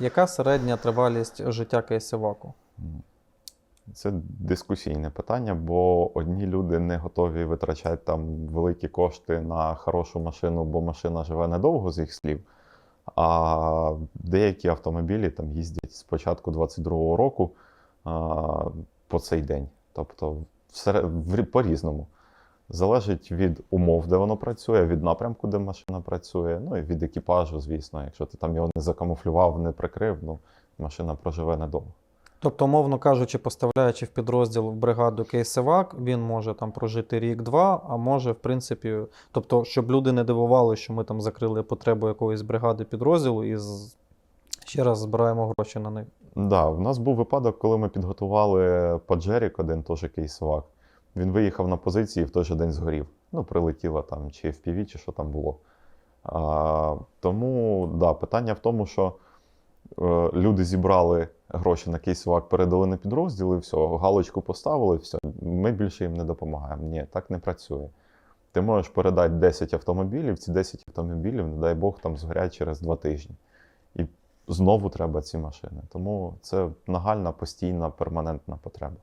Яка середня тривалість життя кейсиваку? Це дискусійне питання, бо одні люди не готові витрачати там великі кошти на хорошу машину, бо машина живе недовго з їх слів. А деякі автомобілі там їздять з початку 22-го року а, по цей день. Тобто в- по-різному. Залежить від умов, де воно працює, від напрямку, де машина працює, ну і від екіпажу, звісно. Якщо ти там його не закамуфлював, не прикрив, ну машина проживе недовго. Тобто, умовно кажучи, поставляючи в підрозділ в бригаду кейсивак, він може там прожити рік-два, а може, в принципі, тобто, щоб люди не дивували, що ми там закрили потребу якоїсь бригади підрозділу і з- ще раз збираємо гроші на них. Да, в нас був випадок, коли ми підготували Паджерік, один теж кейсовак. Він виїхав на позиції і в той же день згорів. Ну, прилетіло там чи FPV, чи що там було. А, тому да, питання в тому, що е, люди зібрали гроші на кейсовак, передали на підрозділ і все, галочку поставили, все. Ми більше їм не допомагаємо. Ні, так не працює. Ти можеш передати 10 автомобілів, ці 10 автомобілів, не дай Бог, там згорять через два тижні. І знову треба ці машини. Тому це нагальна, постійна, перманентна потреба.